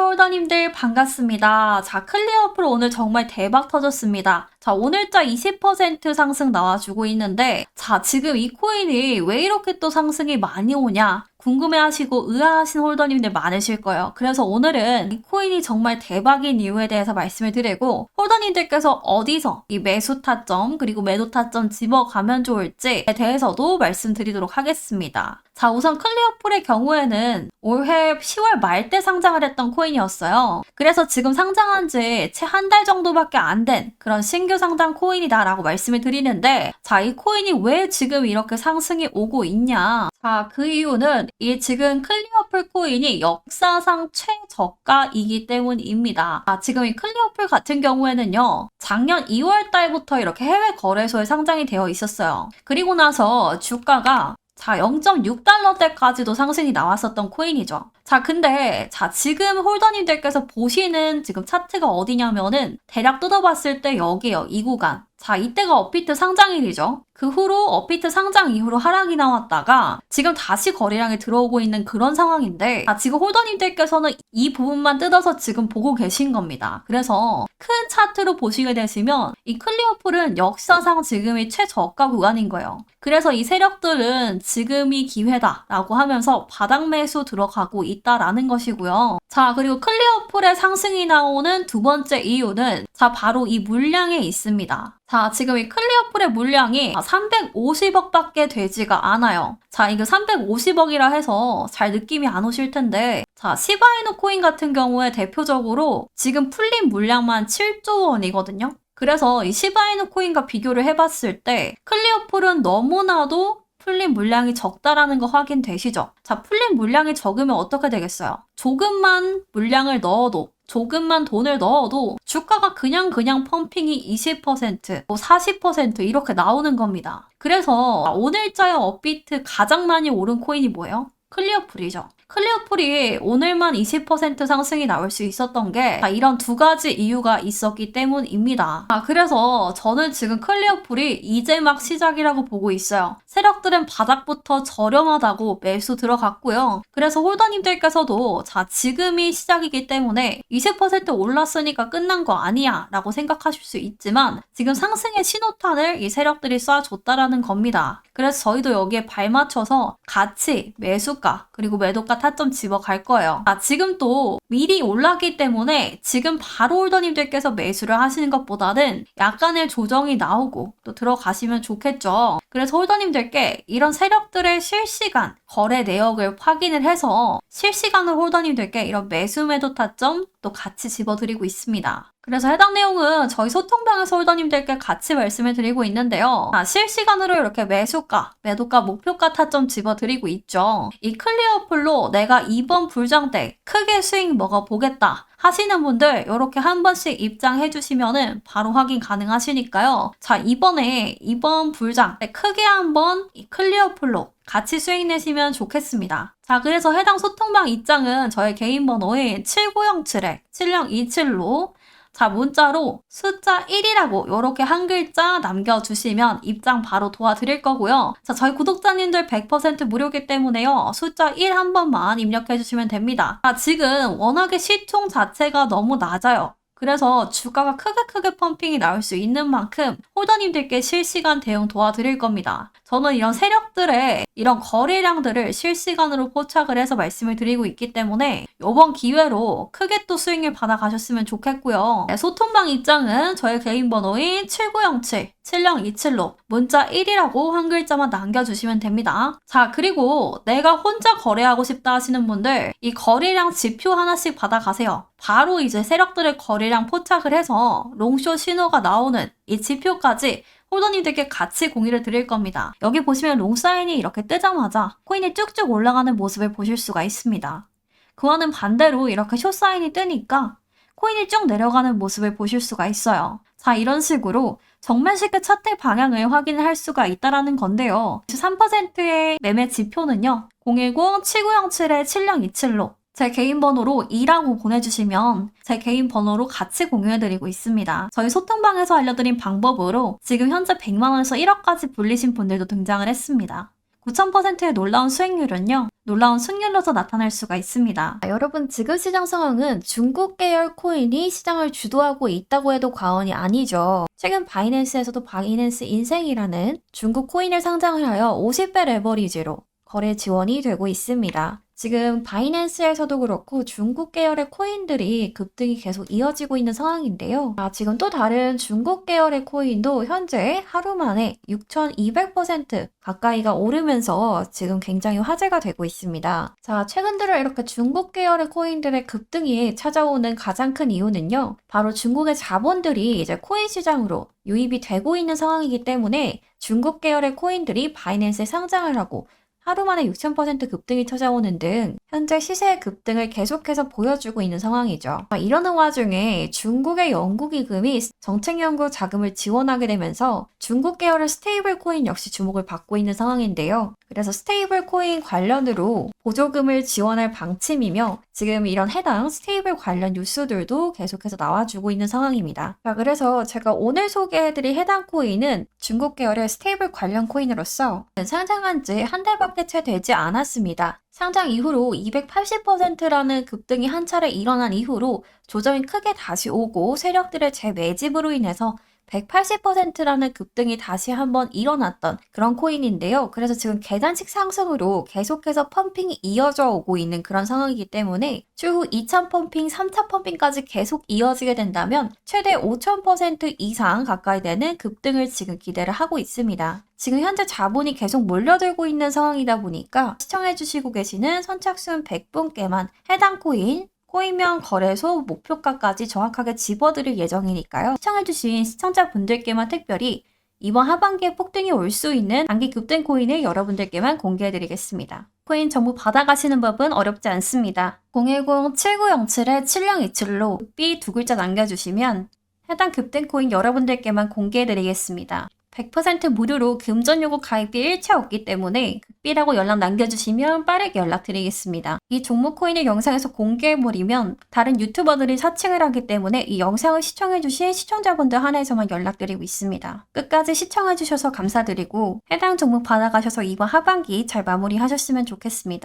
홀더님들 반갑습니다. 자, 클리어풀 오늘 정말 대박 터졌습니다. 자, 오늘자 20% 상승 나와주고 있는데, 자, 지금 이 코인이 왜 이렇게 또 상승이 많이 오냐? 궁금해하시고 의아하신 홀더님들 많으실 거예요. 그래서 오늘은 이 코인이 정말 대박인 이유에 대해서 말씀을 드리고 홀더님들께서 어디서 이 매수 타점 그리고 매도 타점 집어가면 좋을지에 대해서도 말씀드리도록 하겠습니다. 자, 우선 클리어풀의 경우에는 올해 10월 말 때 상장을 했던 코인이었어요. 그래서 지금 상장한 지 채 한 달 정도밖에 안 된 그런 신규 상장 코인이다라고 말씀을 드리는데, 자, 이 코인이 왜 지금 이렇게 상승이 오고 있냐? 자, 그 이유는 이 지금 클리어풀 코인이 역사상 최저가이기 때문입니다. 아, 지금 이 클리어풀 같은 경우에는요, 작년 2월 달부터 이렇게 해외 거래소에 상장이 되어 있었어요. 그리고 나서 주가가 자, 0.6달러대까지도 상승이 나왔었던 코인이죠. 자, 근데, 자, 지금 홀더님들께서 보시는 지금 차트가 어디냐면은, 대략 뜯어봤을 때 여기에요. 이 구간. 자, 이때가 업비트 상장일이죠. 그 후로 업비트 상장 이후로 하락이 나왔다가 지금 다시 거래량이 들어오고 있는 그런 상황인데 아, 지금 홀더님들께서는 이 부분만 뜯어서 지금 보고 계신 겁니다. 그래서 큰 차트로 보시게 되시면 이 클리어풀은 역사상 지금이 최저가 구간인 거예요. 그래서 이 세력들은 지금이 기회다라고 하면서 바닥 매수 들어가고 있다라는 것이고요. 자, 그리고 클리어풀의 상승이 나오는 두 번째 이유는 자, 바로 이 물량에 있습니다. 자, 지금 이 클리어풀의 물량이 350억밖에 되지가 않아요. 자, 이거 350억이라 해서 잘 느낌이 안 오실 텐데, 자, 시바이노 코인 같은 경우에 대표적으로 지금 풀린 물량만 7조 원이거든요. 그래서 이 시바이노 코인과 비교를 해봤을 때 클리어풀은 너무나도 풀린 물량이 적다라는 거 확인되시죠? 자, 풀린 물량이 적으면 어떻게 되겠어요? 조금만 물량을 넣어도 조금만 돈을 넣어도 주가가 그냥 그냥 펌핑이 20%, 뭐 40% 이렇게 나오는 겁니다. 그래서 오늘자의 업비트 가장 많이 오른 코인이 뭐예요? 클리어풀이죠. 클리어풀이 오늘만 20% 상승이 나올 수 있었던 게 이런 두 가지 이유가 있었기 때문입니다. 아, 그래서 저는 지금 클리어풀이 이제 막 시작이라고 보고 있어요. 세력들은 바닥부터 저렴하다고 매수 들어갔고요. 그래서 홀더님들께서도 자, 지금이 시작이기 때문에 20% 올랐으니까 끝난 거 아니야 라고 생각하실 수 있지만 지금 상승의 신호탄을 이 세력들이 쏴줬다라는 겁니다. 그래서 저희도 여기에 발맞춰서 같이 매수가 그리고 매도가 타점 집어갈 거예요. 아, 지금 또 미리 올랐기 때문에 지금 바로 홀더님들께서 매수를 하시는 것보다는 약간의 조정이 나오고 또 들어가시면 좋겠죠. 그래서 홀더님들께 이런 세력들의 실시간 거래 내역을 확인을 해서 실시간으로 홀더님들께 이런 매수 매도 타점 또 같이 집어드리고 있습니다. 그래서 해당 내용은 저희 소통방에서 홀더님들께 같이 말씀을 드리고 있는데요. 아, 실시간으로 이렇게 매수가, 매도가, 목표가 타점 집어드리고 있죠. 이 클리어풀로 내가 이번 불장 때 크게 수익 먹어보겠다. 하시는 분들 이렇게 한 번씩 입장해 주시면은 바로 확인 가능하시니까요. 자, 이번에 이번 불장 때 크게 한번 이 클리어 풀로 같이 수익 내시면 좋겠습니다. 자, 그래서 해당 소통방 입장은 저의 개인 번호인 7907에 7027로 자, 문자로 숫자 1이라고 이렇게 한 글자 남겨주시면 입장 바로 도와드릴 거고요. 자, 저희 구독자님들 100% 무료기 때문에요. 숫자 1 한 번만 입력해 주시면 됩니다. 자, 지금 워낙에 시총 자체가 너무 낮아요. 그래서 주가가 크게 크게 펌핑이 나올 수 있는 만큼 홀더님들께 실시간 대응 도와드릴 겁니다. 저는 이런 세력들의 이런 거래량들을 실시간으로 포착을 해서 말씀을 드리고 있기 때문에 이번 기회로 크게 또 수익을 받아가셨으면 좋겠고요. 네, 소통방 입장은 저의 개인 번호인 7907 7027로 문자 1이라고 한 글자만 남겨주시면 됩니다. 자, 그리고 내가 혼자 거래하고 싶다 하시는 분들 이 거래량 지표 하나씩 받아가세요. 바로 이제 세력들의 거래량 포착을 해서 롱쇼 신호가 나오는 이 지표까지 홀더님들께 같이 공유를 드릴 겁니다. 여기 보시면 롱사인이 이렇게 뜨자마자 코인이 쭉쭉 올라가는 모습을 보실 수가 있습니다. 그와는 반대로 이렇게 숏사인이 뜨니까 코인이 쭉 내려가는 모습을 보실 수가 있어요. 자, 이런 식으로 정말 쉽게 차트 방향을 확인을 할 수가 있다라는 건데요. 3%의 매매 지표는요. 010-7907-7027로 제 개인 번호로 2라고 보내주시면 제 개인 번호로 같이 공유해드리고 있습니다. 저희 소통방에서 알려드린 방법으로 지금 현재 100만원에서 1억까지 불리신 분들도 등장을 했습니다. 9,000%의 놀라운 수익률은요, 놀라운 승률로서 나타날 수가 있습니다. 여러분, 지금 시장 상황은 중국 계열 코인이 시장을 주도하고 있다고 해도 과언이 아니죠. 최근 바이낸스에서도 바이낸스 인생이라는 중국 코인을 상장을 하여 50배 레버리지로 거래 지원이 되고 있습니다. 지금 바이낸스에서도 그렇고 중국 계열의 코인들이 급등이 계속 이어지고 있는 상황인데요. 아, 지금 또 다른 중국 계열의 코인도 현재 하루 만에 6,200% 가까이가 오르면서 지금 굉장히 화제가 되고 있습니다. 자, 최근 들어 이렇게 중국 계열의 코인들의 급등이 찾아오는 가장 큰 이유는요. 바로 중국의 자본들이 이제 코인 시장으로 유입이 되고 있는 상황이기 때문에 중국 계열의 코인들이 바이낸스에 상장을 하고 하루 만에 6,000% 급등이 찾아오는 등 현재 시세의 급등을 계속해서 보여주고 있는 상황이죠. 아, 이러는 와중에 중국의 연구기금이 정책연구 자금을 지원하게 되면서 중국 계열의 스테이블 코인 역시 주목을 받고 있는 상황인데요. 그래서 스테이블 코인 관련으로 보조금을 지원할 방침이며 지금 이런 해당 스테이블 관련 뉴스들도 계속해서 나와주고 있는 상황입니다. 자, 그래서 제가 오늘 소개해드릴 해당 코인은 중국 계열의 스테이블 관련 코인으로서 상장한 지 한 달밖에 채 되지 않았습니다. 상장 이후로 280%라는 급등이 한 차례 일어난 이후로 조정이 크게 다시 오고 세력들의 재매집으로 인해서 180%라는 급등이 다시 한번 일어났던 그런 코인인데요. 그래서 지금 계단식 상승으로 계속해서 펌핑이 이어져 오고 있는 그런 상황이기 때문에 추후 2차 펌핑, 3차 펌핑까지 계속 이어지게 된다면 최대 5,000% 이상 가까이 되는 급등을 지금 기대를 하고 있습니다. 지금 현재 자본이 계속 몰려들고 있는 상황이다 보니까 시청해주시고 계시는 선착순 100분께만 해당 코인 코인명 거래소 목표가까지 정확하게 집어드릴 예정이니까요. 시청해주신 시청자분들께만 특별히 이번 하반기에 폭등이 올 수 있는 단기 급등 코인을 여러분들께만 공개해드리겠습니다. 코인 정보 받아가시는 법은 어렵지 않습니다. 010-7907-7027로 B 두 글자 남겨주시면 해당 급등 코인 여러분들께만 공개해드리겠습니다. 100% 무료로 금전 요구 가입비 일체 없기 때문에 급비라고 연락 남겨주시면 빠르게 연락드리겠습니다. 이 종목 코인을 영상에서 공개해버리면 다른 유튜버들이 사칭을 하기 때문에 이 영상을 시청해주신 시청자분들 한해서만 연락드리고 있습니다. 끝까지 시청해주셔서 감사드리고 해당 종목 받아가셔서 이번 하반기 잘 마무리하셨으면 좋겠습니다.